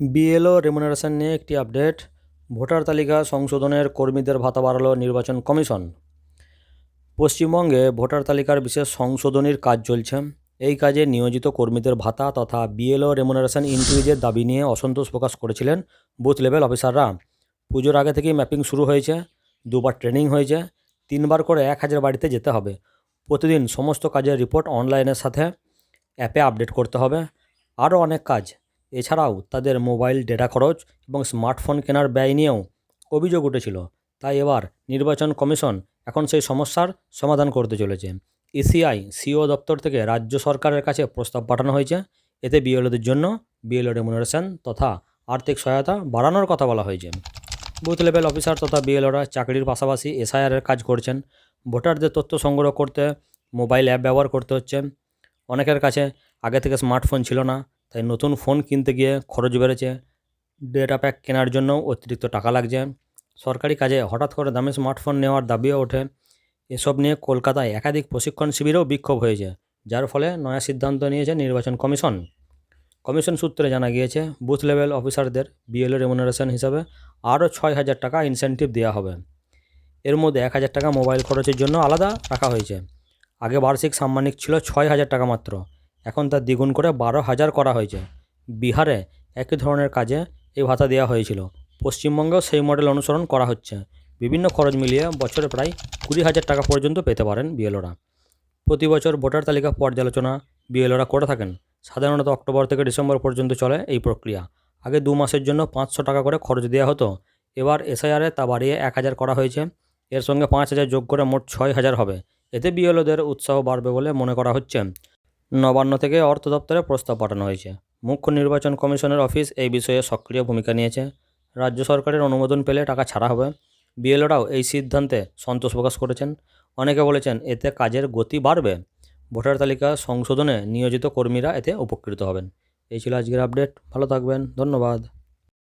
BLO remuneration নিয়ে একটি update voter তালিকা সংশোধনের কর্মীদের ভাতা বাড়ালো নির্বাচন কমিশন। পশ্চিমবঙ্গে ভোটার তালিকার বিশেষ সংশোধনীর কাজ চলছে। এই কাজে নিয়োজিত কর্মীদের ভাতা তথা বিএলও রেমুনারেশন ইনক্রিজের দাবি নিয়ে অসন্তোষ প্রকাশ করেছিলেন বুথ লেভেল অফিসাররা পুজোর আগে থেকেই ম্যাপিং শুরু হয়েছে, দুবার ট্রেনিং হয়েছে, তিনবার করে এক হাজার বাড়িতে যেতে হবে। প্রতিদিন সমস্ত কাজের রিপোর্ট অনলাইনের সাথে অ্যাপে আপডেট করতে হবে। আরও অনেক কাজ এছাড়াও তাদের মোবাইল ডেটা খরচ এবং স্মার্টফোন কেনার ব্যয় নিয়েও অভিযোগ উঠেছিল। তাই এবার নির্বাচন কমিশন এখন সেই সমস্যার সমাধান করতে চলেছে। ইসিআই সিও দপ্তর থেকে রাজ্য সরকারের কাছে প্রস্তাব পাঠানো হয়েছে। এতে বিএলওদের জন্য বিএলও রেমুনারেশন তথা আর্থিক সহায়তা বাড়ানোর কথা বলা হয়েছে। বুথ লেভেল অফিসার তথা বিএলওরা চাকরির পাশাপাশি এসআইআরের কাজ করছেন। ভোটারদের তথ্য সংগ্রহ করতে, মোবাইল অ্যাপ ব্যবহার করতে হচ্ছে। অনেকের কাছে আগে থেকে স্মার্টফোন ছিল না। তাই নতুন ফোন কিনতে গিয়ে খরচ বেড়েছে। ডেটা প্যাক কেনার জন্য অতিরিক্ত টাকা লাগছে। সরকারি কাজে হঠাৎ করে দামি স্মার্টফোন নেওয়ার দাবিও ওঠে। এসব নিয়ে কলকাতায় একাধিক প্রশিক্ষণ শিবিরেও বিক্ষোভ হয়েছে, যার ফলে নয়া সিদ্ধান্ত নিয়েছে নির্বাচন কমিশন। কমিশন সূত্রে জানা গিয়েছে বুথ লেভেল অফিসারদের বিএলও রেমুনারেশন হিসাবে আরও ছয় হাজার টাকা ইনসেন্টিভ দেওয়া হবে। এর মধ্যে এক হাজার টাকা মোবাইল খরচের জন্য আলাদা রাখা হয়েছে। আগে বার্ষিক সাম্মানিক ছিল ছয় হাজার টাকা মাত্র। এখন তার দ্বিগুণ করে বারো হাজার করা হয়েছে। বিহারে একই ধরনের কাজে এই ভাতা দেওয়া হয়েছিল। পশ্চিমবঙ্গেও সেই মডেল অনুসরণ করা হচ্ছে। বিভিন্ন খরচ মিলিয়ে বছরে প্রায় কুড়ি হাজার টাকা পর্যন্ত পেতে পারেন বিএলওরা। প্রতি বছর ভোটার তালিকা পর্যালোচনা বিএলওরা করে থাকেন। সাধারণত অক্টোবর থেকে ডিসেম্বর পর্যন্ত চলে এই প্রক্রিয়া। আগে দু মাসের জন্য পাঁচশো টাকা করে খরচ দেওয়া হতো। এবার এসআইআরে তা বাড়িয়ে এক হাজার করা হয়েছে। এর সঙ্গে পাঁচ হাজার যোগ করে মোট ছয় হাজার হবে। এতে বিএলওদের উৎসাহ বাড়বে বলে মনে করা হচ্ছে। নবান্ন থেকে অর্থ দপ্তরে প্রস্তাব পাঠানো হয়েছে। মুখ্য নির্বাচন কমিশনের অফিস এই বিষয়ে সক্রিয় ভূমিকা নিয়েছে। রাজ্য সরকারের অনুমোদন পেলে টাকা ছাড়া হবে। বিএলওরাও এই সিদ্ধান্তে সন্তোষ প্রকাশ করেছেন। অনেকে বলেছেন, এতে কাজের গতি বাড়বে। ভোটার তালিকা সংশোধনে নিয়োজিত কর্মীরা এতে উপকৃত হবেন। এই ছিল আজকের আপডেট। ভালো থাকবেন। ধন্যবাদ।